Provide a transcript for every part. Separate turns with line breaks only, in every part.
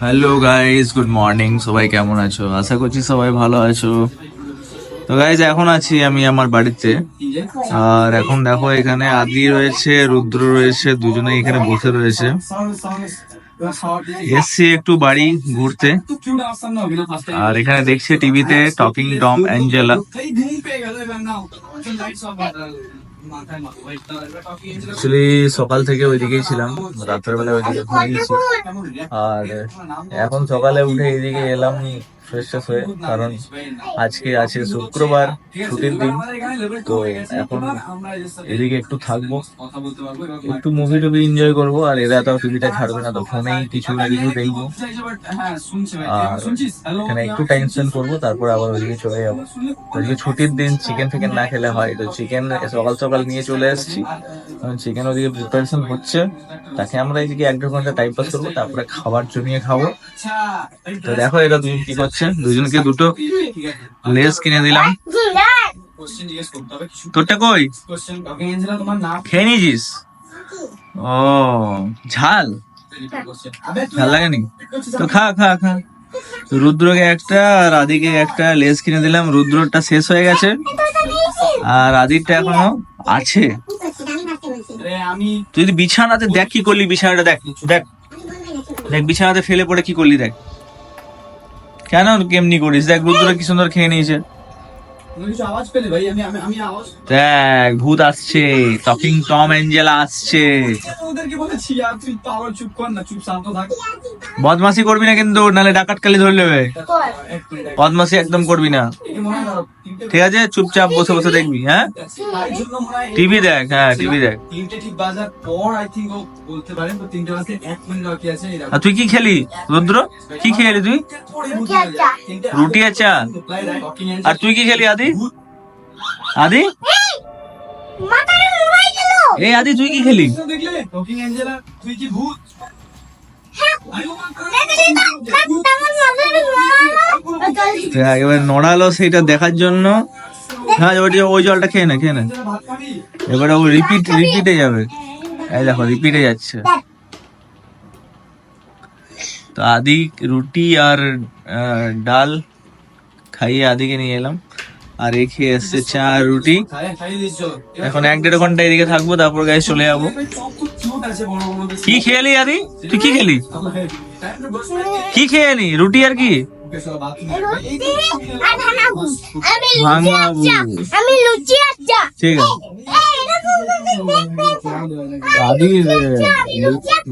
Hello guys good morning সবাই কেমন আছো? আশা করছি সবাই ভালো আছো। তো গাইজ এখন আছি আমি আমার বাড়িতে। আর এখন দেখো, এখানে আদি রয়েছে, রুদ্র রয়েছে দুজনে এখানে বসে রয়েছে। এসছি একটু বাড়ি ঘুরতে। আর এখানে দেখছি টিভিতে টকিং ডম অ্যাঞ্জেলা অ্যাকচুয়ালি সকাল থেকে ওইদিকেই ছিলাম রাত্রেবেলা বেলা ওইদিকে আর এখন সকালে উঠে এদিকে এলাম। ফ্রেশ হয়ে, কারণ আজকে আছে শুক্রবার ছুটির দিন, তো এখন এদিকে একটু থাকব। একটু মুভি টুভি এনজয় করব, আর এরা তো টিভিটা ছাড়বে না, তো ফোনেই কিছু না কিছু দেখব। আর এখানে একটু টাইম স্পেন্ড করব, তারপর আবার ওইদিকে চলে যাব। আজকে ছুটির দিন চিকেন ফিকেন না খেলে হয়, তো চিকেন সকাল সকাল নিয়ে চলে এসেছি। চিকেন ওদিকে প্রিপারেশন হচ্ছে, তাকে আমরা এদিকে এক দু ঘণ্টা টাইম পাস করব, তারপরে খাবার জমিয়ে খাব। তো দেখো এরা দুজন কি করছে। দুজনকে দুটো লেস কিনে দিলাম। তোরটা কই? খেয়ে নিয়েছিস? ও ঝাল? ঝাল লাগেনি? তো খা খা খা। রুদ্রকে একটা আর আদিকে একটা লেস কিনে দিলাম। রুদ্রটা শেষ হয়ে গেছে। আর আদিরটা এখনও আছে। তুই যদি বিছানাতে দেখ কি করলি বিছানাটা দেখ দেখ। দেখ বিছানাতে ফেলে পড়ে কি করলি দেখ। কেন কেমনি করিস? দেখ রুদ্র কি সুন্দর খেয়ে নিয়েছে। দেখ ভূত আসছে টকিং টম অ্যাঞ্জেলা আসছে।
ওদেরকে বলেছি আর তুই তো আবার চুপ কর না চুপ শান্ত থাক।
বদমাসি করবি না কিন্তু নালে ডাকাত কালি ধরে নেবে। বদমাসি একদম করবি না। ঠিক আছে চুপচাপ বসে বসে দেখবি হ্যাঁ? টিভি দেখ হ্যাঁ টিভি দেখ।
তিনটে ঠিক বাজার পর আই থিঙ্ক ও বলতে পারেন তো তিনটে বাজতে এক মিনিট বাকি আছে
আর তুই কি খেলি রুদ্র? কি খেলি তুই? রুটি আর চা। আর তুই কি খেলি আদি? আদি? এই আদি তুই কি খেলি?
দেখলে? টকিং তুই কি ভূত?
এবার নড়ালো সেটা দেখার জন্য। হ্যাঁ ওই ওই জলটা খেয়ে না খেয়ে না। এবারে ও রিপিট রিপিটে যাবে। এই দেখো রিপিটে যাচ্ছে। তো আদি রুটি আর ডাল খাইয়ে আদিকে নিয়ে এলাম। আর রেখে খেয়ে এসছে চা রুটি। এখন এক দেড় ঘণ্টা এদিকে থাকব তারপর গায়ে চলে যাব। কি খেলি আদি? তুই কি খেলি? কি খেয়ে নি? রুটি আর কি? ঠিক আছে।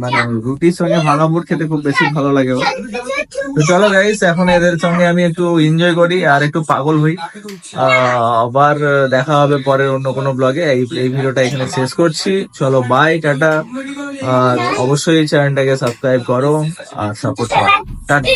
মানে রুটির সঙ্গে ভাঙা বুট খেতে খুব বেশি ভালো লাগে তো চলো গাইস এখন এদের সঙ্গে আমি একটু এনজয় করি আর একটু পাগল হই। আবার দেখা হবে পরের অন্য কোনো ব্লগে এই এই ভিডিওটা এখানে শেষ করছি। চলো বাই টাটা। আর অবশ্যই চ্যানেলটাকে সাবস্ক্রাইব করো আর সাপোর্ট করো। টাটা।